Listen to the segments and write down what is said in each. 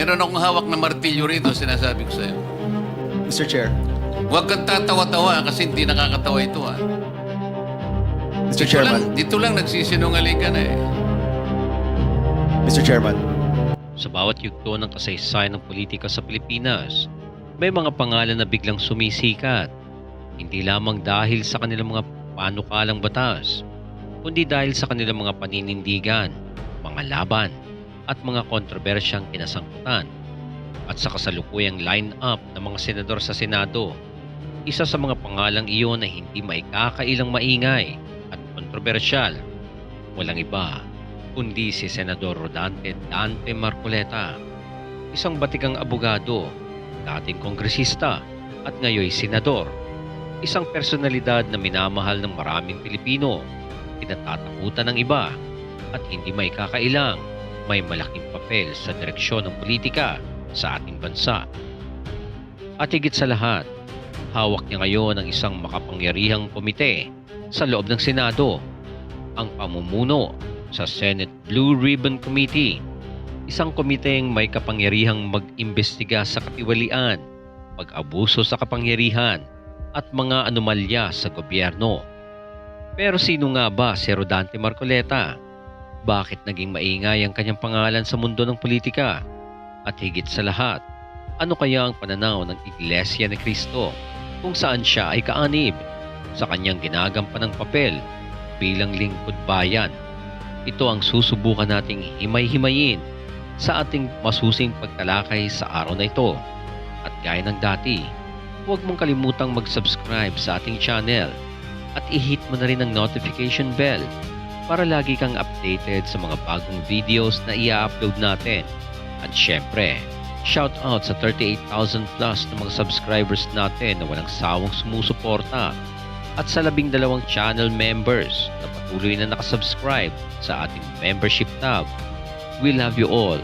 Meron akong hawak na martilyo rito, sinasabi ko sa'yo. Mr. Chair. Huwag kang tatawa-tawa kasi hindi nakakatawa ito ah. Mr. Dito lang, Chairman. dito lang nagsisinungaling ka na eh. Mr. Chairman. Sa bawat yugto ng kasaysayan ng politika sa Pilipinas, may mga pangalan na biglang sumisikat. Hindi lamang dahil sa kanilang mga panukalang batas, kundi dahil sa kanilang mga paninindigan, mga laban, at mga kontrobersyang kinasangkutan. At sa kasalukuyang line-up ng mga senador sa Senado, isa sa mga pangalang iyon ay hindi maikakailang maingay at kontrobersyal. Walang iba kundi si Senador Rodante Dante Marcoleta, isang batikang abogado, dating kongresista at ngayoy senador, isang personalidad na minamahal ng maraming Pilipino, kinatatakutan ng iba at hindi may kakailang may malaking papel sa direksyon ng politika sa ating bansa. At higit sa lahat, hawak niya ngayon ang isang makapangyarihang komite sa loob ng Senado, ang pamumuno sa Senate Blue Ribbon Committee, isang komiteng may kapangyarihang mag-imbestiga sa katiwalian, pag-abuso sa kapangyarihan, at mga anomalya sa gobyerno. Pero sino nga ba si Rodante Marcoleta? Bakit naging maingay ang kanyang pangalan sa mundo ng politika? At higit sa lahat, ano kaya ang pananaw ng Iglesia ni Cristo kung saan siya ay kaanib sa kanyang ginagampanang papel bilang lingkod bayan ito ang susubukan nating himay-himayin sa ating masusing pagtalakay sa araw na ito. At gaya ng dati, huwag mong kalimutang mag-subscribe sa ating channel at i-hit mo na rin ang notification bell para lagi kang updated sa mga bagong videos na i-upload natin. At syempre, shout out sa 38,000 plus na mga subscribers natin na walang sawang sumusuporta at sa labing dalawang channel members na patuloy na nakasubscribe sa ating membership tab. We love you all.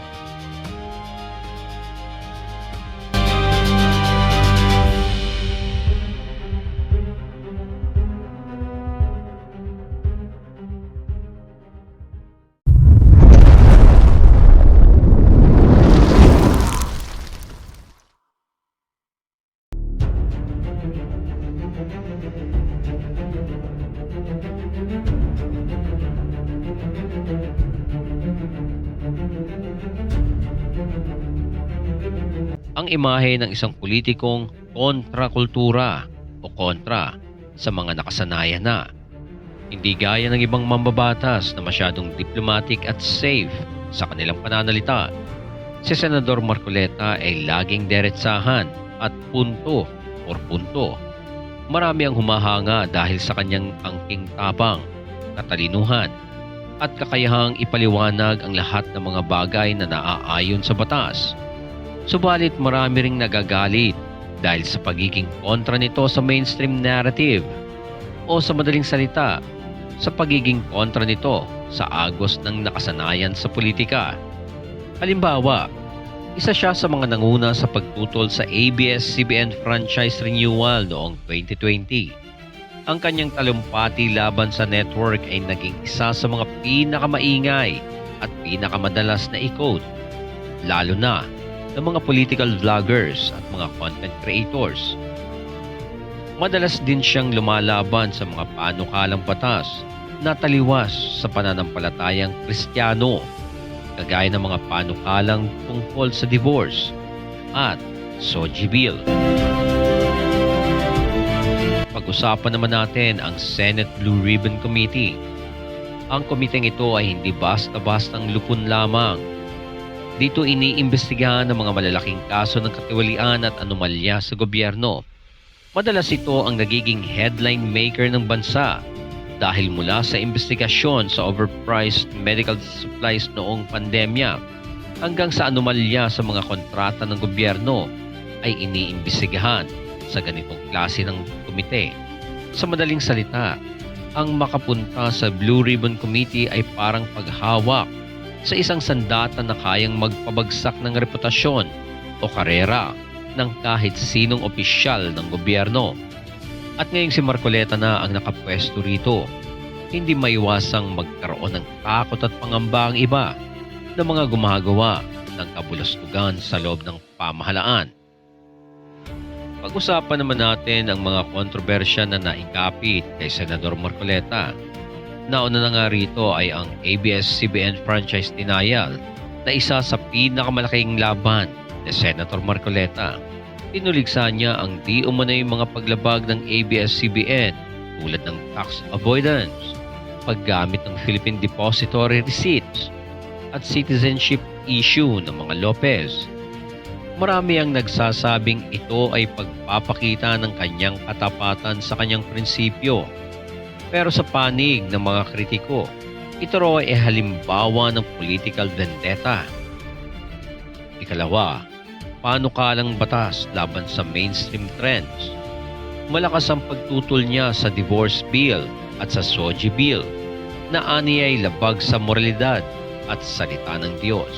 Ang imahe ng isang politikong kontrakultura o kontra sa mga nakasanayan na. Hindi gaya ng ibang mambabatas na masyadong diplomatic at safe sa kanilang pananalita. Si Senador Marcoleta ay laging deretsahan at punto or punto. Marami ang humahanga dahil sa kanyang angking tapang, katalinuhan, at kakayahang ipaliwanag ang lahat ng mga bagay na naaayon sa batas. Subalit marami ring nagagalit dahil sa pagiging kontra nito sa mainstream narrative o sa madaling salita, sa pagiging kontra nito sa agos ng nakasanayan sa politika. Halimbawa, isa siya sa mga nanguna sa pagtutol sa ABS-CBN franchise renewal noong 2020. Ang kanyang talumpati laban sa network ay naging isa sa mga pinakamaingay at pinakamadalas na i-quote, lalo na ng mga political vloggers at mga content creators. Madalas din siyang lumalaban sa mga panukalang batas na taliwas sa pananampalatayang kristyano, kagaya ng mga panukalang tungkol sa divorce at Soji Bill. Pag-usapan naman natin ang Senate Blue Ribbon Committee. Ang komiteng ito ay hindi basta-bastang lupon lamang dito iniimbestigahan ng mga malalaking kaso ng katiwalian at anomalya sa gobyerno. Madalas ito ang nagiging headline maker ng bansa dahil mula sa investigasyon sa overpriced medical supplies noong pandemya hanggang sa anomalya sa mga kontrata ng gobyerno ay iniimbestigahan sa ganitong klase ng komite. Sa madaling salita, ang makapunta sa Blue Ribbon Committee ay parang paghawak sa isang sandata na kayang magpabagsak ng reputasyon o karera ng kahit sinong opisyal ng gobyerno. At ngayong si Marcoleta na ang nakapwesto rito, hindi maiwasang magkaroon ng takot at pangamba ang iba na mga gumagawa ng kabulastugan sa loob ng pamahalaan. Pag-usapan naman natin ang mga kontrobersya na naikapit kay Senador Marcoleta. Nauna na nga rito ay ang ABS-CBN franchise denial na isa sa pinakamalaking laban ni Senator Marcoleta. Pinuligsa niya ang di umano'y mga paglabag ng ABS-CBN tulad ng tax avoidance, paggamit ng Philippine Depository Receipts, at citizenship issue ng mga Lopez. Marami ang nagsasabing ito ay pagpapakita ng kanyang katapatan sa kanyang prinsipyo. Pero sa panig ng mga kritiko, ito raw ay halimbawa ng political vendetta. Ikalawa, panukalang batas laban sa mainstream trends. Malakas ang pagtutol niya sa divorce bill at sa SOGI bill na ani ay labag sa moralidad at salita ng Diyos.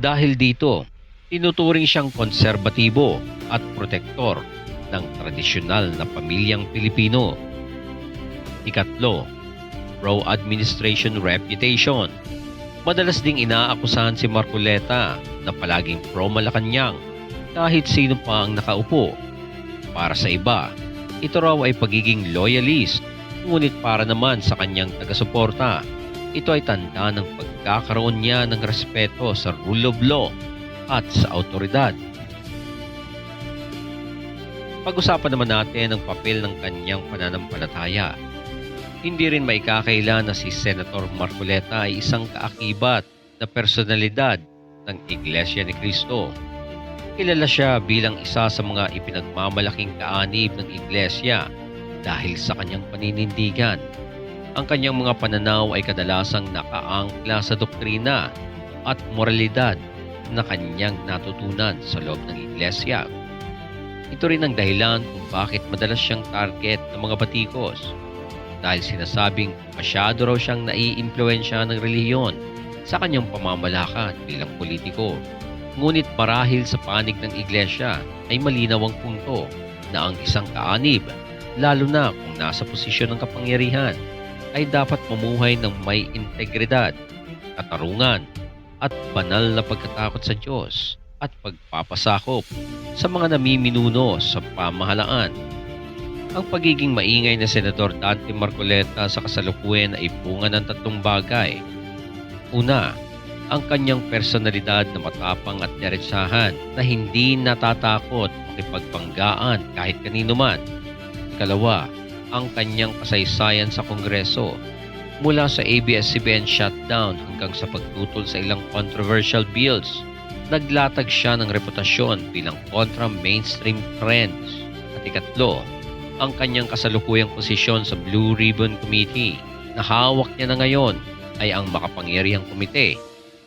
Dahil dito, tinuturing siyang konserbatibo at protektor ng tradisyonal na pamilyang Pilipino. Ikatlo, pro-administration reputation. Madalas ding inaakusahan si Marcoleta na palaging pro-Malacanang kahit sino pa ang nakaupo. Para sa iba, ito raw ay pagiging loyalist ngunit para naman sa kanyang taga-suporta, ito ay tanda ng pagkakaroon niya ng respeto sa rule of law at sa autoridad. Pag-usapan naman natin ang papel ng kanyang pananampalataya. Hindi rin maikakaila na si Senator Marcoleta ay isang kaakibat na personalidad ng Iglesia ni Cristo. Kilala siya bilang isa sa mga ipinagmamalaking kaanib ng Iglesia dahil sa kanyang paninindigan. Ang kanyang mga pananaw ay kadalasang nakaangkla sa doktrina at moralidad na kanyang natutunan sa loob ng iglesia. Ito rin ang dahilan kung bakit madalas siyang target ng mga batikos dahil sinasabing masyado raw siyang naiimpluensya ng reliyon sa kanyang pamamalakad bilang politiko. Ngunit marahil sa panig ng iglesia ay malinaw ang punto na ang isang kaanib, lalo na kung nasa posisyon ng kapangyarihan, ay dapat mamuhay ng may integridad, katarungan, at banal na pagkatakot sa Diyos at pagpapasakop sa mga namiminuno sa pamahalaan. Ang pagiging maingay na Senador Dante Marcoleta sa kasalukuyan ay bunga ng tatlong bagay. Una, ang kanyang personalidad na matapang at diretsahan na hindi natatakot makipagpanggaan kahit kanino man. Ikalawa, ang kanyang kasaysayan sa Kongreso mula sa ABS-CBN shutdown hanggang sa pagtutol sa ilang controversial bills. Naglatag siya ng reputasyon bilang kontra mainstream trends. At ikatlo, ang kanyang kasalukuyang posisyon sa Blue Ribbon Committee na hawak niya na ngayon ay ang makapangyarihang komite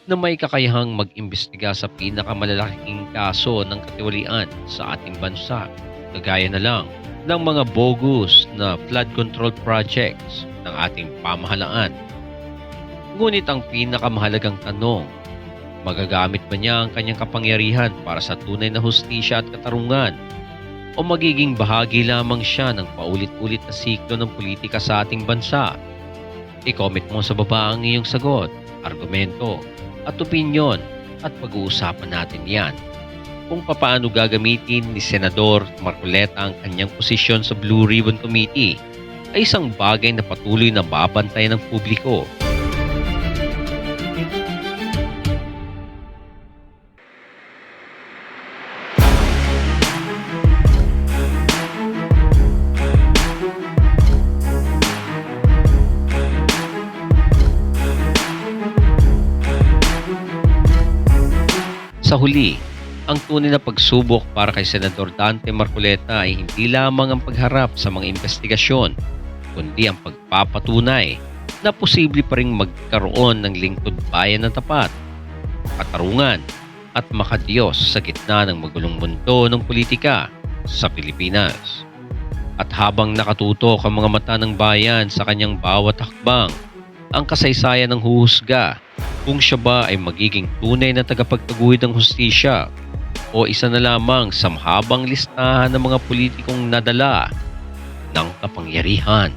na may kakayahang mag-imbestiga sa pinakamalalaking kaso ng katiwalian sa ating bansa. Kagaya na lang ng mga bogus na flood control projects ng ating pamahalaan. Ngunit ang pinakamahalagang tanong, magagamit ba niya ang kanyang kapangyarihan para sa tunay na hustisya at katarungan? O magiging bahagi lamang siya ng paulit-ulit na siklo ng politika sa ating bansa? I-comment mo sa baba ang iyong sagot, argumento, at opinyon at pag-uusapan natin yan kung papaano gagamitin ni Senador Marcoleta ang kanyang posisyon sa Blue Ribbon Committee ay isang bagay na patuloy na babantayan ng publiko. Sa huli, ang tunay na pagsubok para kay Senador Dante Marcoleta ay hindi lamang ang pagharap sa mga investigasyon, kundi ang pagpapatunay na posible pa ring magkaroon ng lingkod bayan ng tapat, katarungan at makadiyos sa gitna ng magulong mundo ng politika sa Pilipinas. At habang nakatutok ang mga mata ng bayan sa kanyang bawat hakbang, ang kasaysayan ng huhusga kung siya ba ay magiging tunay na tagapagtaguhid ng hustisya o isa na lamang sa mahabang listahan ng mga politikong nadala ng kapangyarihan.